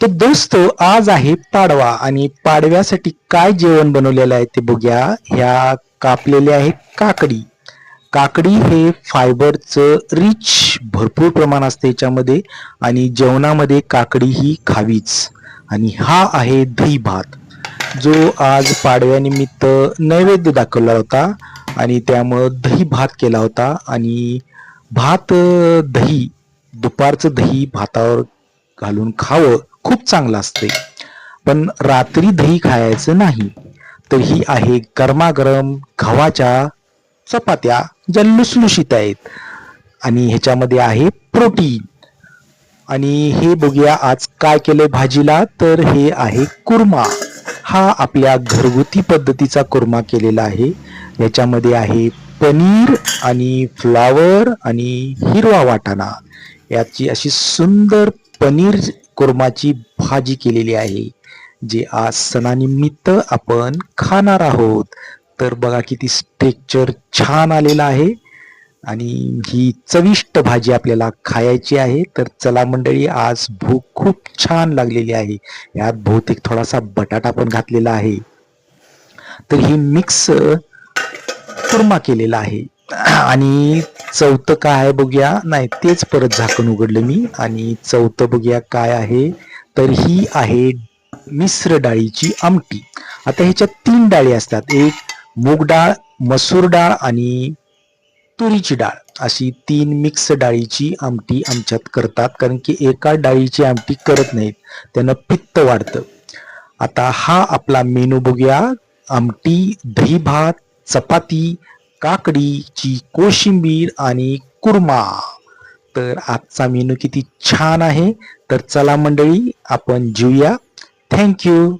तर दोस्त आज आहे पाडवा आणि पाडव्यासाठी काय जेवण बनवलेलं आहे ते बघूया. ह्या कापलेले आहे काकडी. काकडी हे फायबरचं रिच भरपूर प्रमाण असते याच्यामध्ये आणि जेवणामध्ये काकडी ही खावीच. आणि हा आहे दही भात. जो आज पाडव्यानिमित्त नैवेद्य दाखवला होता आणि त्यामुळं दही भात केला होता आणि भात दही दुपारचं दही भातावर घालून खावं खूप चांगलं असते. पण रात्री दही खायचं नाही. तर ही आहे गरमागरम गव्हाच्या चपात्या ज्या लुसलुशीत आहेत. आणि ह्याच्यामध्ये आहे प्रोटीन. आणि हे बघूया आज काय केलंय भाजीला. तर हे आहे कुर्मा. हा आपल्या घरगुती पद्धतीचा कुर्मा केलेला आहे. याच्यामध्ये आहे पनीर आणि फ्लावर आणि हिरवा वाटाणा. याची अशी सुंदर पनीर कुर्माची भाजी केलेली आहे जे आज सणानिमित्त आपण खाणार आहोत. तर बघा किती स्ट्रेक्चर छान आलेलं आहे आणि ही चविष्ट भाजी आपल्याला खायची आहे. तर चला मंडळी आज भूक खूप छान लागलेली आहे. यात बहुतेक थोडासा बटाटा पण घातलेला आहे. तर ही मिक्स कुर्मा केलेला आहे. आणि चौथं काय आहे बघूया? नाही तेच परत झाकण उघडलं मी. आणि चौथं बघूया काय आहे? तर ही आहे मिश्र डाळीची आमटी. आता ह्याच्यात तीन डाळी असतात. एक मूग डाळ मसूर डाळ आणि तुरीची डाळ. अशी तीन मिक्स डाळीची आमटी आमच्यात करतात. कारण की एका डाळीची आमटी करत नाहीत. त्यानं पित्त वाढतं. आता हा आपला मेनू बघूया. आमटी दही भात चपाती काकडीची कोशिंबीर आणि कुर्मा. तर आजचा मेनू किती छान आहे. तर चला मंडळी आपण जेऊया. थँक्यू